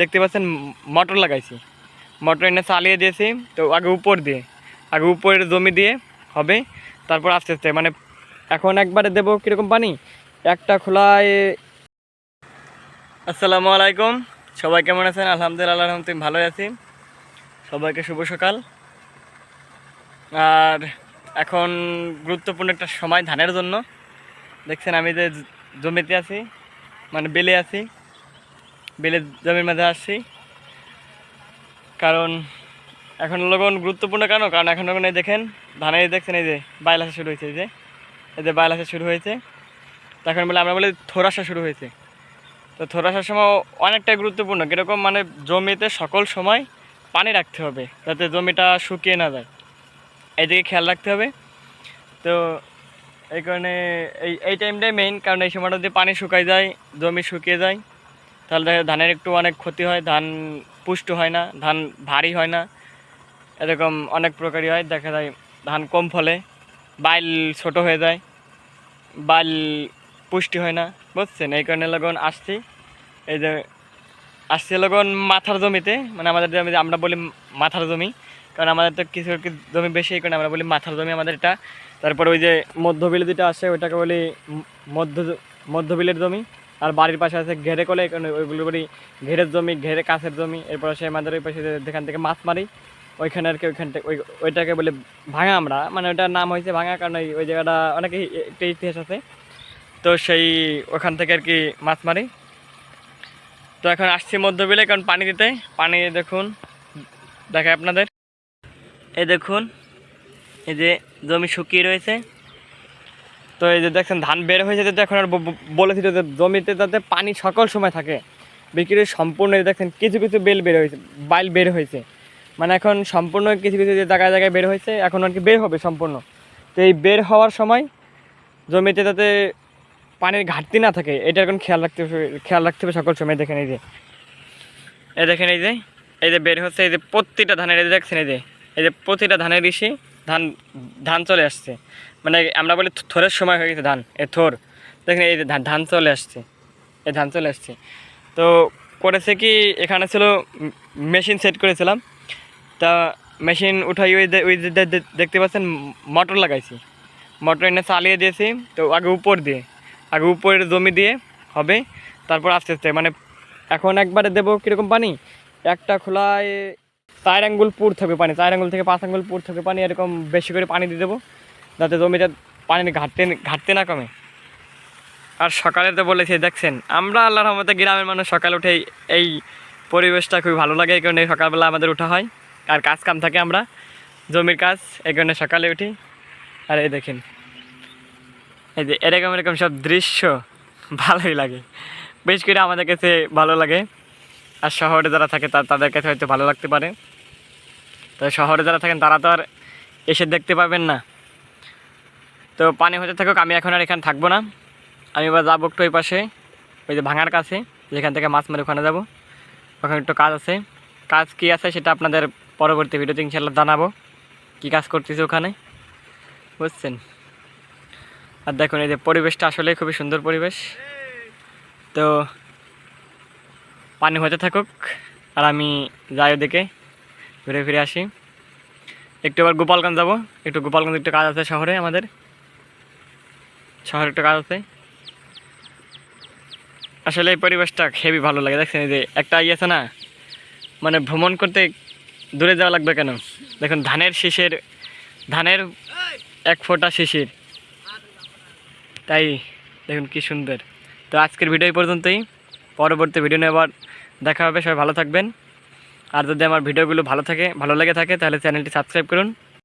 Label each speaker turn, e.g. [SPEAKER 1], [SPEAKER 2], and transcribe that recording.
[SPEAKER 1] দেখতে পাচ্ছেন, মটর লাগাইছি। মটর এনে চালিয়ে দিয়েছি, তো আগে উপর দিয়ে। আগে উপরের জমি দিয়ে হবে, তারপর আস্তে আস্তে মানে এখন একবারে দেবো কীরকম পানি? একটা খোলায়। আসসালামু আলাইকুম, সবাই কেমন আছেন? আলহামদুলিল্লাহ আলহামদুলিল্লাহ ভালোই আছি। সবাইকে শুভ সকাল। আর এখন গুরুত্বপূর্ণ একটা সময় ধানের জন্য। দেখছেন আমি যে জমিতে আছি মানে বেলে আছি। বেলে জমির মাঝে আসছি। কারণ এখন লগন গুরুত্বপূর্ণ কেন? কারণ এখন লগন এই দেখেন, ধানের দেখছেন এই যে বাইল আসা শুরু হয়েছে, এই যে এই যে বাইল আসা শুরু হয়েছে। তখন বলে, আমরা বলি থোর আসা শুরু হয়েছে। তো থোর আসার সময় অনেকটাই গুরুত্বপূর্ণ, কীরকম মানে জমিতে সকল সময় পানি রাখতে হবে, যাতে জমিটা শুকিয়ে না যায়। এইদিকে খেয়াল রাখতে হবে। তো এই কারণে এই এই টাইমটাই মেইন কারণ এই সময়টা যদি পানি শুকায় যায়, জমি শুকিয়ে যায় তাহলে দেখা, ধানের একটু অনেক ক্ষতি হয়, ধান পুষ্ট হয় না, ধান ভারী হয় না, এরকম অনেক প্রকারই হয়। দেখা যায় ধান কম ফলে, বাইল ছোট হয়ে যায়, বাইল পুষ্টি হয় না, বুঝছেন? এই কারণে লগন আসছি। এই যে, আসছি লগন মাথার জমিতে মানে আমাদের জমিতে আমরা বলি মাথার জমি, কারণ আমাদের তো কিছু জমি বেশি, এই কারণে আমরা বলি মাথার জমি আমাদের এটা। তারপর ওই যে মধ্যবিলে যেটা আসে ওইটাকে বলি মধ্য, মধ্যবিলের জমি। আর বাড়ির পাশে আছে ঘেরে কলে ওইগুলো বলি ঘেরের জমি, ঘেরে কাছের জমি, এরপর সে আমাদের ওই পাশে যেখান থেকে মাছ মারি, ওইখানে আর কি ওইখান থেকে, ওই ওইটাকে বলে ভাঙা আমরা। মানে ওইটার নাম হয়েছে ভাঙা, কারণ ওই ওই জায়গাটা অনেক একটা ইতিহাস আছে। তো সেই ওখান থেকে আর কি মাছ মারি। তো এখন আসছি মধ্যবিলে, কারণ পানি দিতে। পানি দেখুন দেখায় আপনাদের। এই দেখুন, এই যে জমি শুকিয়ে রয়েছে। তো এই যে দেখছেন, ধান বের হয়েছে তো এখন আর বলেছিল যে জমিতে যাতে পানি সকল সময় থাকে। বিক্রি সম্পূর্ণ দেখছেন, কিছু কিছু বেল বের হয়েছে, বাইল বের হয়েছে। মানে এখন সম্পূর্ণ কিছু কিছু যে জায়গায় জায়গায় বের হয়েছে, এখন আর কি বের হবে সম্পূর্ণ। তো এই বের হওয়ার সময় জমিতে যাতে পানির ঘাটতি না থাকে, এটা এখন খেয়াল রাখতে হবে, খেয়াল রাখতে হবে সকল সময়। দেখেন এই যে, এই দেখেন এই যে এই যে বের হচ্ছে, এই যে প্রতিটা ধানের, এই যে দেখছেন এই যে এই যে প্রতিটা ধানের ঋষি ধান ধান চলে আসছে। মানে আমরা বলি থোরের সময় হয়ে গেছে ধান, এ থোর। দেখেন এই ধান- ধান চলে আসছে এই ধান চলে আসছে। তো করেছে কি, এখানে ছিল মেশিন সেট করেছিলাম। তা মেশিন উঠাই ওই ওই দেখতে পাচ্ছেন, মোটর লাগাইছি। মোটর এনে চালিয়ে দিয়েছি, তো আগে উপর দিয়ে, আগে উপরের জমি দিয়ে হবে, তারপর আস্তে আস্তে মানে এখন একবারে দেবো কীরকম পানি? একটা খোলায় চার আঙ্গুল পুর থাকবে পানি, চার আঙ্গুল থেকে পাঁচ আঙ্গুল পুর থাকবে পানি, এরকম বেশি করে পানি দিয়ে দেবো। যাতে জমিটা পানির ঘাটতে ঘাটতে না কমে। আর সকালে তো বলেছি, দেখছেন, আমরা আল্লাহর রহমতে গ্রামের মানুষ সকালে উঠে এই- পরিবেশটা খুবই ভালো লাগে, এই কারণে সকালবেলা আমাদের উঠা হয়। আর কাজ কাম থাকে আমরা, জমির কাজ, এই কারণে সকালে উঠি। আর এই দেখেন, এই যে এরকম এরকম সব দৃশ্য, ভালোই লাগে। বেশ করে আমাদের কাছে ভালো লাগে। আর শহরে যারা থাকে তাদের কাছে হয়তো ভালো লাগতে পারে। তো শহরে যারা থাকেন, তারা তো আর এসে দেখতে পাবেন না। তো পানি হতে থাকুক, আমি এখন আর এখানে থাকব না। আমি এবার যাব একটু ওই পাশে, ওই যে ভাঙার কাছে, যেখান থেকে মাছ মারি ওখানে যাব। ওখানে একটু কাজ আছে। কাজ কি আছে সেটা আপনাদের পরবর্তী ভিডিওতে ইনশাল্লাহ জানাব। কী কাজ করতেছি ওখানে, বুঝছেন? আর দেখুন, এই যে পরিবেশটা আসলে খুবই সুন্দর পরিবেশ। তো পানি হতে থাকুক, আর আমি যাই ওদিকে, ঘুরে ফিরে আসি। একটু আবার গোপালগঞ্জ যাব। একটু গোপালগঞ্জ একটু কাজ আছে শহরে আমাদের। শহরে একটু কাজ আছে। আসলে এই পরিবেশটা হেবি ভালো লাগে, দেখছেন এই যে একটা ইয়ে না? মানে ভ্রমণ করতে দূরে যাওয়া লাগবে কেন? দেখুন, ধানের শীষের, ধানের এক ফোঁটা শিশির তাই দেখুন কি সুন্দর। তো আজকের ভিডিও পর্যন্তই। পরবর্তী ভিডিও নিয়ে আবার দেখা হবে। সবাই ভালো থাকবেন। আর যদি আমার ভিডিওগুলো ভালো থাকে, ভালো লেগে থাকে, তাহলে চ্যানেলটি সাবস্ক্রাইব করুন।